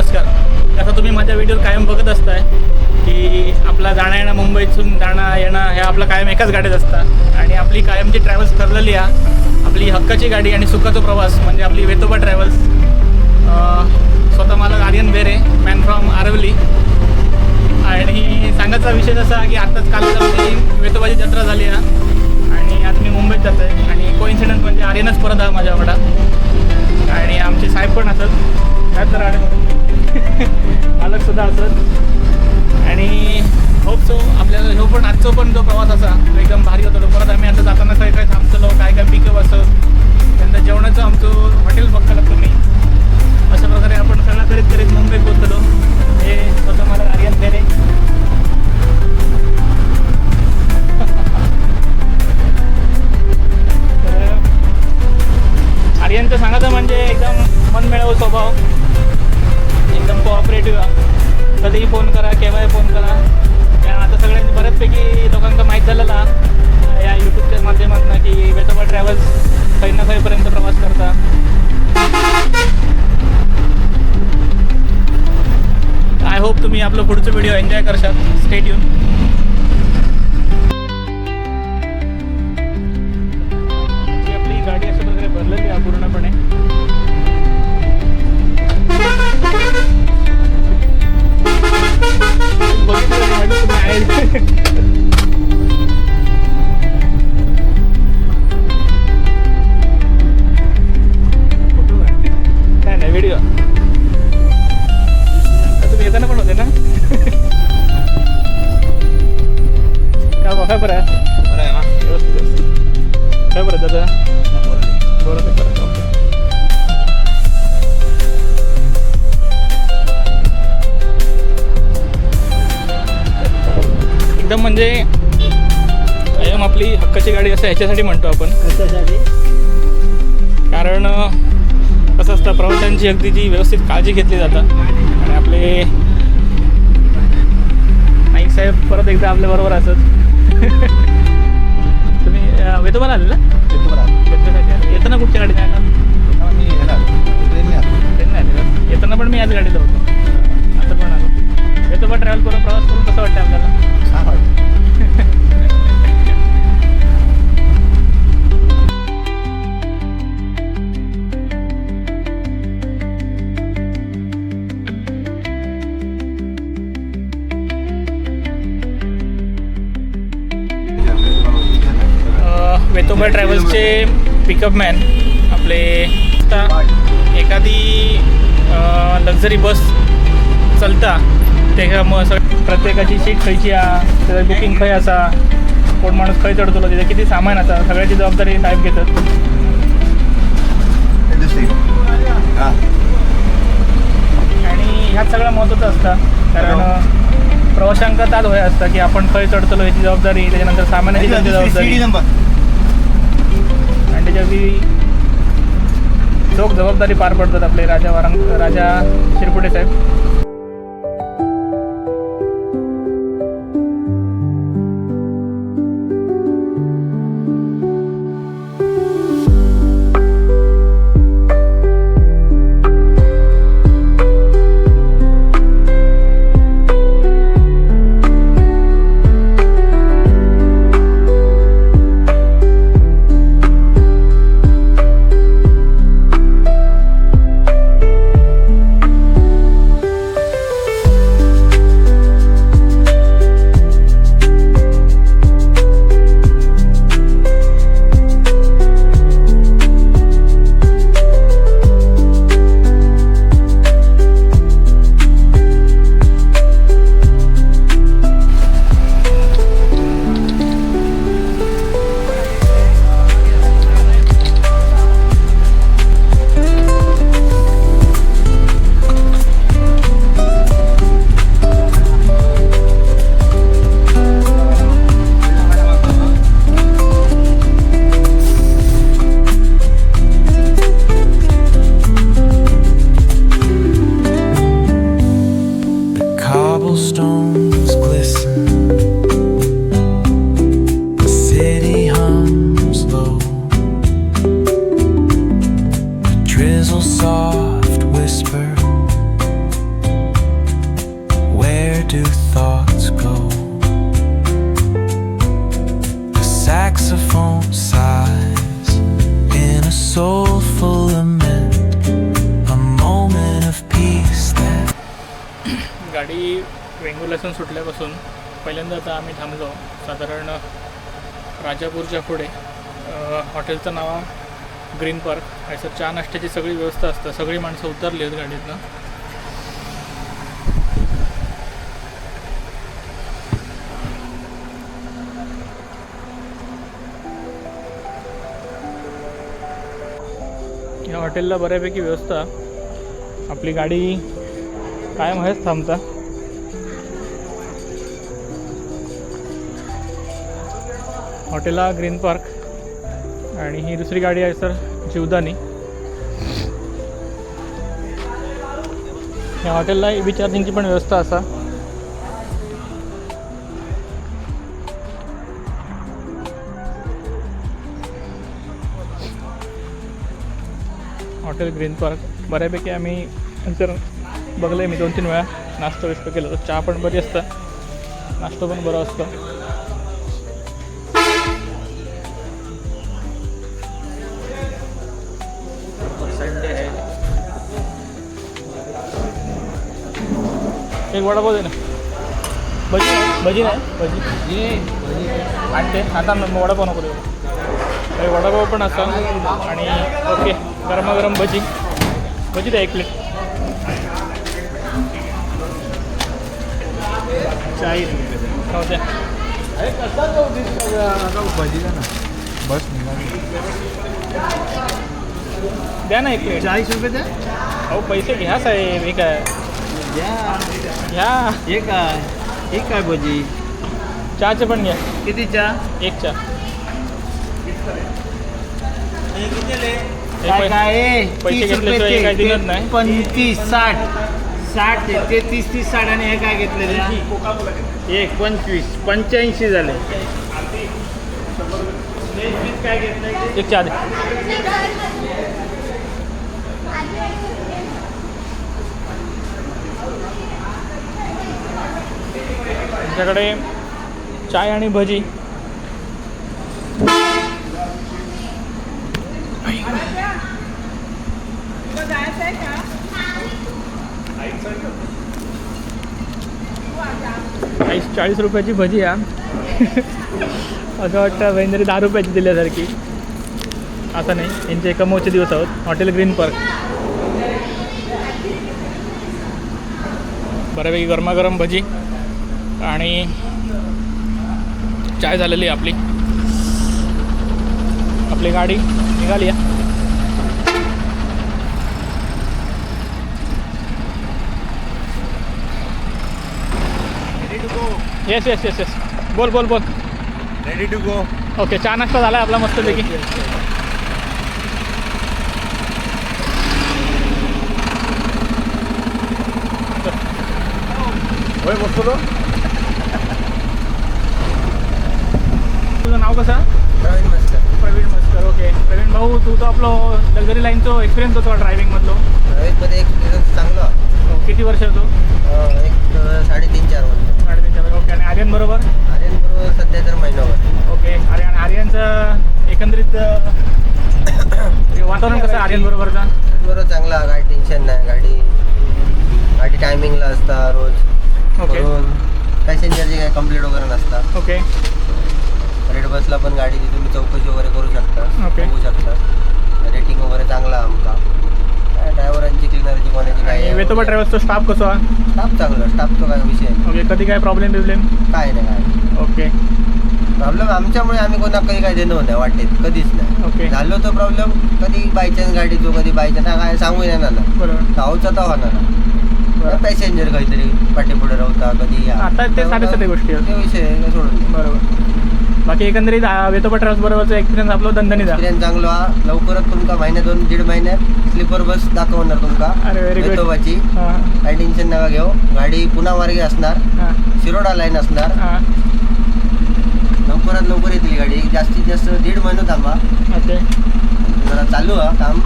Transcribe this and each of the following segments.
नमस्कार. आता तुम्ही माझ्या व्हिडिओ कायम बघत असताय की आपला जाणं येणं मुंबईतून जाणं येणं ह्या आपलं कायम एकाच गाडीत असतं. आणि आपली कायमची ट्रॅव्हल्स ठरलेली आहे. आपली हक्काची गाडी आणि सुखाचा प्रवास म्हणजे आपली वेतोबा ट्रॅव्हल्स स्वतः मला आर्यन बेरे मॅन फ्रॉम आरवली. आणि सांगायचा विषय असा की आत्ताच काल आपली वेतोबाची जत्रा झाली आहे. आणि आज मी मुंबईत जातो आहे आणि कोइन्सिडंट म्हणजे आर्यनच परत आहे माझ्याकडं आणि आमचे साहेब पण असत त्यात तर आणि मालक सुद्धा असत आणि होप सो आपल्याला ह्यो पण आजचा पण जो प्रवास असा तो एकदम भारी होतो. परत आम्ही आता जाताना काही काय थांबतलो काय काय पिकअप असत त्यानंतर जेवणाचं आमचं हॉटेल बघताला तुम्ही. अशा प्रकारे आपण सगळं करीत करीत मुंबईत पोहोचलो. हे स्वतः मला आर्यन देणे. तर आर्यनचं सांगायचं म्हणजे एकदम मनमिळावू स्वभाव. एकदम कोऑपरेटिव्ह कधीही फोन करा केव्हाही फोन करा. कारण आता सगळ्यांनी बऱ्याचपैकी लोकांना माहीत झालं या यूट्यूबच्या माध्यमातून की वेटोबा ट्रॅव्हल्स काही ना काहीपर्यंत प्रवास करता. आय होप तुम्ही आपलं पुढचं व्हिडिओ एन्जॉय करशाल. स्टेट येऊन एकदम म्हणजे कायम आपली हक्काची गाडी असं ह्याच्यासाठी म्हणतो आपण. कशासाठी? कारण कसं असतं प्रवाशांची अगदी जी व्यवस्थित काळजी घेतली जातात आणि आपले नाईक साहेब परत एकदा आपल्या बरोबर असत. तुम्ही वेतोबाला आले. ना वेतोबासाठी. येताना कुठच्या गाडीत आला? मी ट्रेनने आलो. येताना पण मी याच गाडीत होतो. आता पण आलो. वेतोबा ट्रॅव्हल करून प्रवास करून कसं वाटतं आपल्याला? छान वाटतं अ, वेतोबा ट्रॅव्हल्सचे पिकअप मॅन आपले एखादी लक्झरी बस चलता तेका मग सग प्रत्येकाची सीट खंयची हा त्याचं बुकिंग खंय असा कोण माणूस खंय चढतलो त्याचं किती सामान असा सगळ्याची जबाबदारी साहेब घेतात. हां. आणि ह्यात सगळं महत्त्वाचं असतं कारण प्रवाशांका ताज होय असतं की आपण खंय चढतलो ह्याची जबाबदारी त्याच्यानंतर सामानाची त्यांची जबाबदारी. त्याच्यावी चोख जबाबदारी पार पडतात आपले राजा वारंग राजा शिरपुटे साहेब. साधारण राजापूरच्या पुढे हॉटेलचं नाव ग्रीन पार्क. असं चहा नाश्त्याची सगळी व्यवस्था असतं. सगळी माणसं उतरली आहेत गाडीतनं. या हॉटेलला बऱ्यापैकी व्यवस्था. आपली गाडी कायम आहेच थांबता. हॉटेला ग्रीन पार्क आणि ही दुसरी गाडी आहे सर जीवदानी. या हॉटेलला ई चार्जिंगची पण व्यवस्था असा. हॉटेल ग्रीन पार्क बऱ्यापैकी आम्ही जर बघलं मी दोन तीन वेळा. नाश्ता विष्ट केला तर चहा पण बरी असतं. नाश्ता पण बरा असतो. एक वडापाव दे ना. भजी नाही भजी. नाही भजी. आणते आता मग वडापाव नको देऊ. वडापाव पण असं. आणि ओके गरमागरम भजी. भजी द्या एक प्लेट. हो द्या. बस द्या ना एक प्लेट. चाळीस रुपये द्या. अहो पैसे घ्या साहेब. हे काय? द्या घ्या. हे काय? हे काय भजी? चहाचे पण घ्या. किती चहा? एक चहा. काय काय? पैसे तीस रुपये घेतल्याशिवाय ते- काही दिलं ते नाही. पंचवीस साठ. साठ ते तीस तीस साठ आणि हे काय घेतलेले एक पंचवीस. पंच्याऐंशी झाले. काय घेतलं एक चहा दे. त्याच्याकडे चाय आणि भजी. चाळीस चाळीस रुपयाची भजी या. असं वाटतं बहिणी दहा रुपयाची दिल्यासारखी. असं नाही यांचे कमवचे दिवस आहोत. Hotel Green Park. बऱ्यापैकी गरमागरम भजी. आणि चाय झालेली आहे आपली. आपली गाडी निघाली आहे. येस येस येस येस बोल बोल बोल. रेडी टू गो ओके चहा नाश्ता झाला आहे आपला मस्तपैकी. होय बसतो नाव कसं? प्रवीण मस्कर. ओके प्रवीण भाऊ तू तर आपलं लक्झरी लाईनचं एक्सपिरियन्स होतो ड्रायव्हिंगमधलो मध्ये एक्सपिरियन्स चांगला. हो, किती वर्ष होतो? एक साडेतीन चार वर्ष. साडेतीन चार ओके आणि आर्यन बरोबर? आर्यन बरोबर सध्या तर महिनाभर ओके अरे आणि आर्यनचं एकंदरीत वातावरण कसं आर्यन बरोबरचा? बरोबर चांगला. काय टेन्शन नाही. गाडी गाडी टायमिंगला असता रोज. ओके पॅसेंजरची काही कंप्लेंट वगैरे नसता. ओके बसला पण गाडीची तुम्ही चौकशी वगैरे करू शकता ओके. बघू शकता. रेटिंग वगैरे चांगला आमचा. काय ड्रायव्हरांची क्लिनरची कोणाची आणि काय वेतोबा ट्रॅव्हल्सचा स्टाफ कसं आहे? स्टाफ चांगला स्टाफचा काय विषय नाही. ओके कधी काय प्रॉब्लेम बिब्लेम काय नाही काय ओके. प्रॉब्लेम आमच्यामुळे आम्ही कोणा काही काय देणं नाही वाटेत. कधीच नाही. ओके. झालो तो प्रॉब्लेम कधी बायचान्स गाडी तो कधी बायचान्स काय सांगू येणार ना बरोबर. धावचा तर होणार पॅसेंजर काहीतरी पाठीपुढे राहता कधी या. आता ते साधे साधे गोष्टी. आहेत ते विषय आहे, काय सोडून दे. बरोबर. बाकी एकंदरीत वेतोबा ट्रॅव्हल्स बरोबरचा एक्सपिरियन्स आपला दणदणीत आहे. एक्सपिरियन्स चांगलो. हा लवकरच तुमका महिन्यात दोन दीड महिन्यात स्लीपर बस दाखवणार तुमका. अरे वेतोबाची. हां. काही टेन्शन नका घेऊ. गाडी पुन्हा मार्गे असणार. हां. शिरोडा लाईन असणार. हां. लवकरात लवकर येतील गाडी. जास्तीत जास्त दीड महिना थांबा. ओके. जरा चालू हा काम.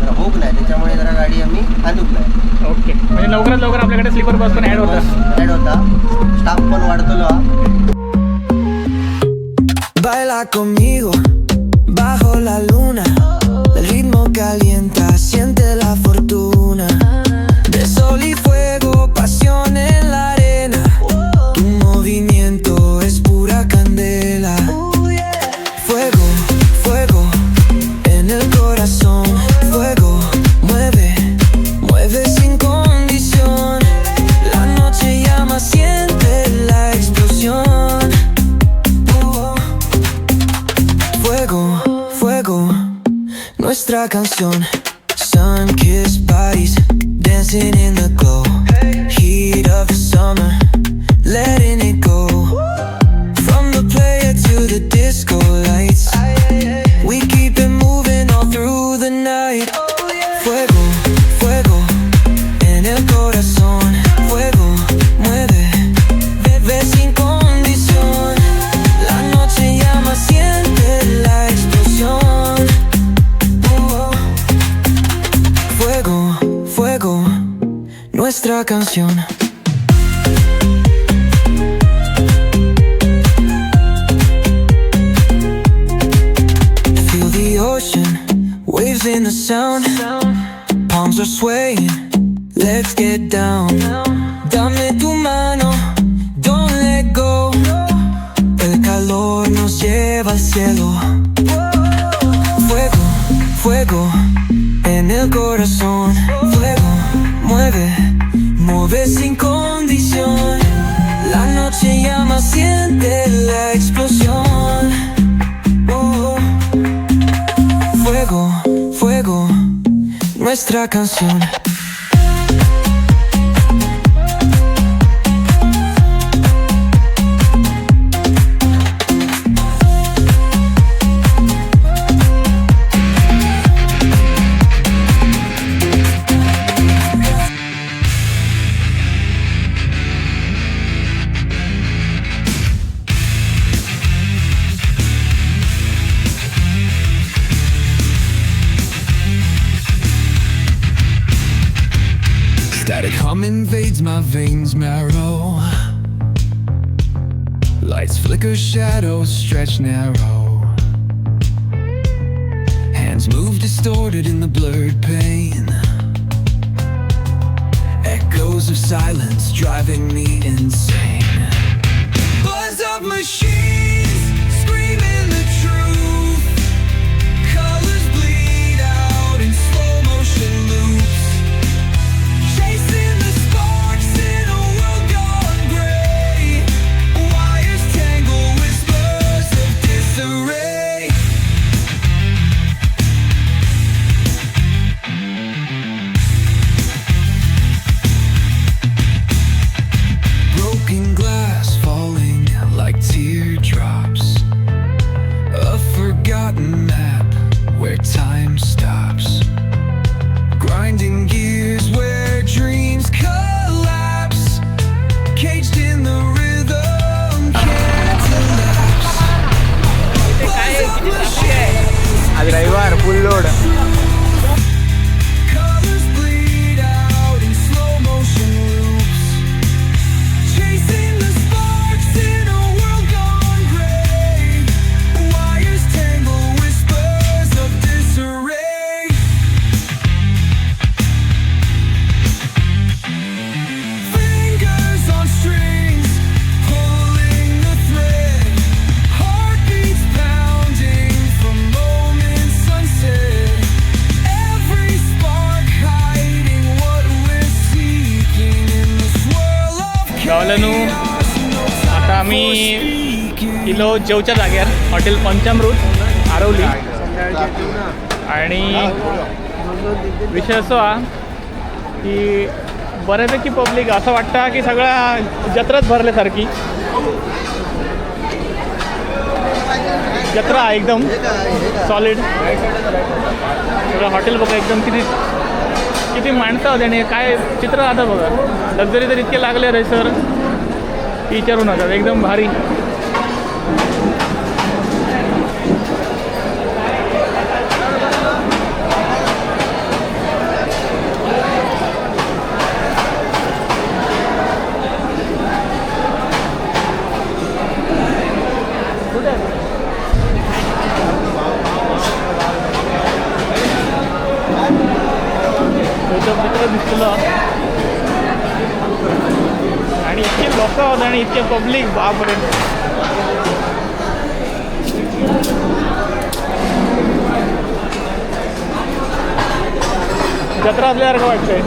जरा होक नाही. त्याच्यामुळे जरा गाडी आम्ही आणूक नाही. ओके. म्हणजे लवकरात लवकर आपल्याकडे स्लीपर बस पण ॲड होतं ॲड होता. स्टाफ पण वाढतो हा. Baila conmigo bajo la luna. El ritmo calienta, nuestra canción. Sun kissed bodies dancing in nuestra canción. Feel the ocean, waves in the sound. Palms are swaying, let's get down. Dame tu mano, don't let go. El calor nos lleva al cielo. Fuego, fuego en el corazón. Fuego, mueve, mueve sin condición. La noche llama, siente la explosión. Oh. Fuego, fuego, nuestra canción. Invades my veins marrow. Lights flicker, shadows stretch narrow. Hands move distorted in the blurred pain. Echoes of silence driving me insane. Buzz of machines of आता आम्ही kilo जेवच्या जाग्यार hotel पंचामृत आरवली. आणि विषय असो हा की बऱ्यापैकी public असं वाटतं की सगळ्या जत्राच भरल्यासारखी जत्रा आहे एकदम सॉलिड सगळं हॉटेल बघा एकदम किती किती माणसं होते आणि काय चित्र आता बघा. लक्झरी तर इतके लागले रे सर विचारू नका एकदम भारी. मित्र दिसलं. लोक होते आणि इतके पब्लिक बापरे. जत्रा असल्यासारखं वाटतंय.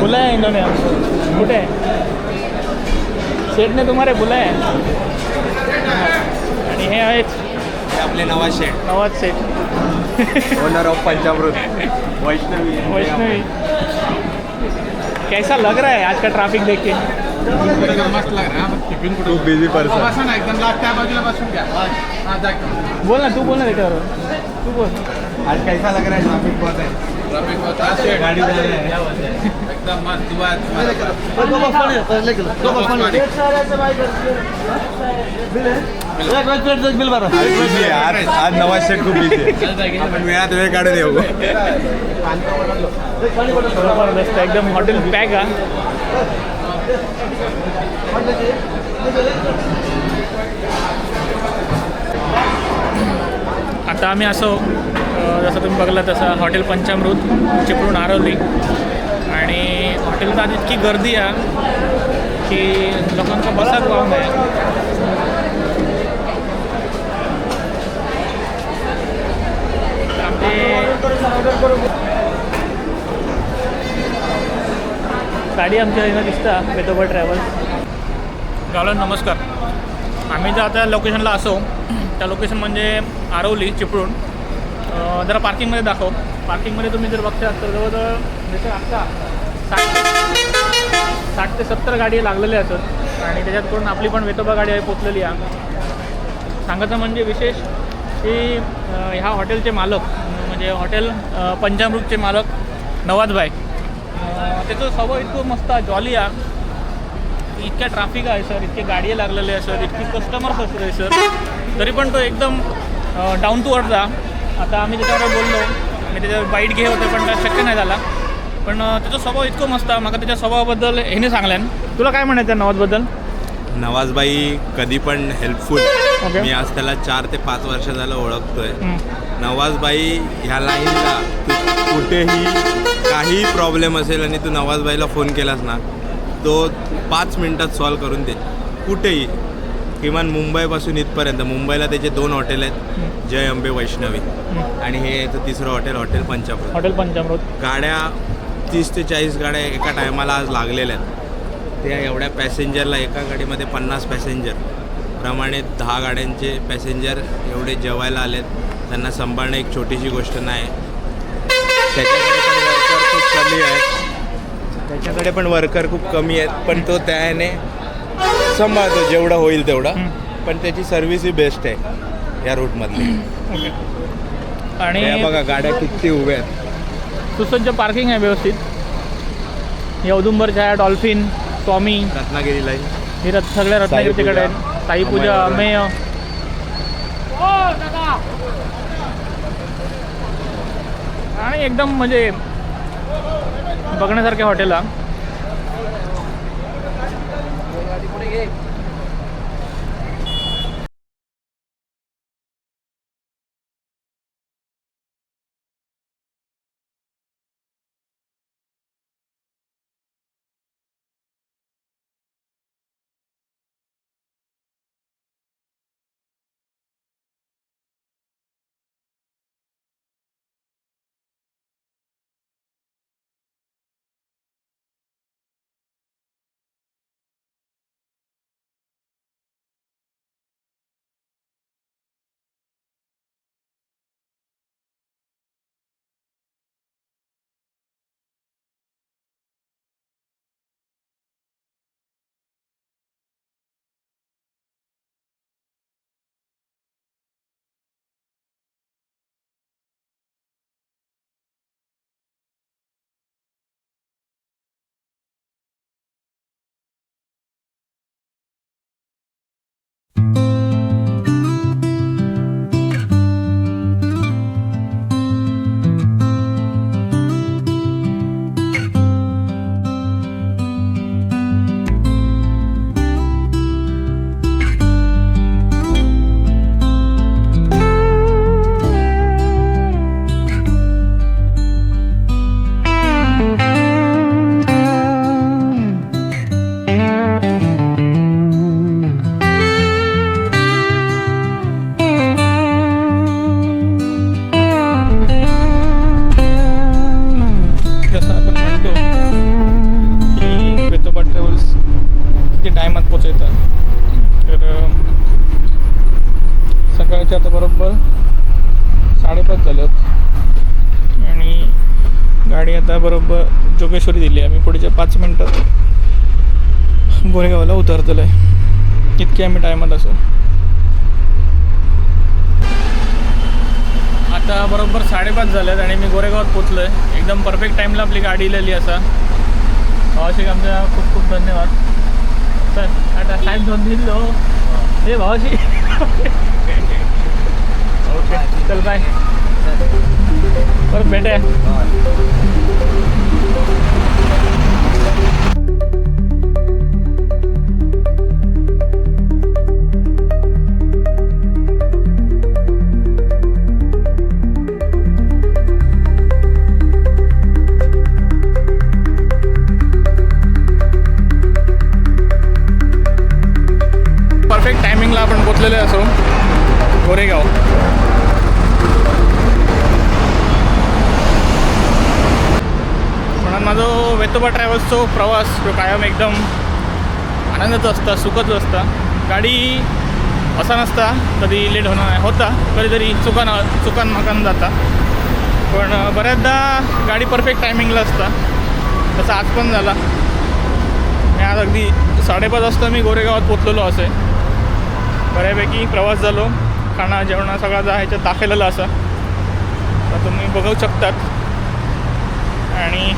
बुलाया है? इन्होंने हमको कुठे? सेठने तुम्हारे बुलाया है आणि हे आहेत आपले नवाज शेठ. Nawaz Seth owner of Panchamrit Vaishnavi. Vaishnavi. कैसा लग रहा है आज का ट्रैफिक देख के? मस्त लग रहा है खूप बिझी पर्सन बसा ना एकदम लास्ट त्या बाजूला बसून घ्या. हा जा बोल ना तू बोल ना त्याच्यावर. तू बोल. आज कैसा लग रहा है ट्रैफिक बहुत है? एकदम मस्त आज busy आहे. आज आज नवाज खूप आपण वेळात वेळ काढून येऊ एकदम हॉटेल पॅक हा आता आम्ही असो जसं तुम्ही बघला तसं हॉटेल पंचामृत चिपळूण आरवली. आणि हॉटेलला आज इतकी गर्दी आहे की लोकांचा बसाच पाहून आहे. गाडी आमच्या इथं दिसता बेतोबा ट्रॅव्हल्स गावला नमस्कार. आम्ही जर आता लोकेशनला असो. त्या लोकेशन म्हणजे आरवली चिपळूण. जरा पार्किंगमध्ये दाखव. पार्किंगमध्ये तुम्ही जर बघता तर जवळजवळ जसे आत्ता साठ साठ ते सत्तर गाडी लागलेल्या असत आणि त्याच्यात करून आपली पण वेतोबा गाडी आहे पोचलेली आहे. सांगायचं म्हणजे विशेष की ह्या हॉटेलचे मालक म्हणजे हॉटेल पंजामृतचे मालक नवाजभाई त्याचं स्वभाव इतकं मस्त जॉली आहे. इतक्या ट्रॅफिक आहे सर इतके गाडी लागलेले आहे सर इतकी कस्टमर्स असत आहे सर तरी पण तो एकदम डाऊन टू अर्थ जा आता आम्ही त्याच्यावर बोललो. मी त्याच्यावर बाईट घे होते पण काय शक्य नाही झाला. पण त्याचा स्वभाव इतकं मस्त मला त्याच्या स्वभावाबद्दल ह्याने सांगल्यान. तुला काय म्हणायचं आहे नवाजबद्दल? नवाजबाई कधी पण हेल्पफुल. मी आज त्याला चार ते पाच वर्ष झालं ओळखतोय. नवाजबाई ह्या लाईनला. तू कुठेही काही प्रॉब्लेम असेल आणि तू नवाजबाईला फोन केलास ना तो पाच मिनिटात सॉल्व करून दे. कुठेही. किमान मुंबईपासून इथपर्यंत मुंबईला त्याचे दोन हॉटेल आहेत जय अंबे वैष्णवी. आणि हे याचं तिसरं hotel hotel Panchapur hotel Panchamrit. गाड्या तीस ते चाळीस गाड्या एका टायमाला आज लागलेल्या आहेत. त्या एवढ्या पॅसेंजरला एका गाडीमध्ये पन्नास पॅसेंजर. प्रमाणे दहा गाड्यांचे पॅसेंजर एवढे जेवायला आलेत. त्यांना सांभाळणं एक छोटीशी गोष्ट नाही. त्याच्याकडे पण वर्कर खूप कमी आहेत. त्याच्याकडे पण वर्कर खूप कमी आहेत. पण तो त्याने सांभाळतो जेवढं होईल तेवढं. हं. पण त्याची सर्व्हिस ही बेस्ट आहे या रूटमधली आणि त्या बघा गाड्या किती उभ्या आहेत. सुसज्ज पार्किंग आहे व्यवस्थित. या औदुंबरच्या आहे डॉल्फिन स्वामी. रत्नागिरी लाईन ही रथ सगळ्या रत्नागिरीच्याकडे आहेत. साईपूजा अमेय आणि एकदम म्हणजे बघण्यासारख्या हॉटेल हा उतरतलो आहे. इतके आम्ही टायमात असो. आता बरोबर साडेपाच झाल्यात आणि मी गोरेगावात पोचलो आहे एकदम परफेक्ट टाईमला आपली गाडी इलेली असा. भावाशी आमच्या खूप खूप धन्यवाद. चल आता टाईम दोन दिलो हे. भावाशी. ओके. चल बाय परत भेटूया. पोचलेलो असो गोरेगाव. म्हणून माझा वेतोबा ट्रॅव्हल्सचो प्रवास जो कायम एकदम आनंदाचा असता सुखच असता. गाडी असा नसता कधी लेट होणार नाही. होता कधीतरी चुकान चुकान मकान जाता. पण बऱ्याचदा गाडी परफेक्ट टायमिंगला असता. तसं आज पण झाला. मी आज अगदी साडेपाच वाजता मी गोरेगावात पोचलेलो असे बऱ्यापैकी प्रवास झालो. खाणं जेवणं सगळा जा ह्याच्यात दाखवलेलं असं. तर तुम्ही बघू शकतात. आणि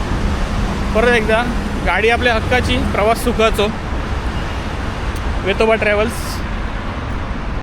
परत एकदा गाडी आपल्या हक्काची प्रवास सुखाचो. वेतोबा ट्रॅव्हल्स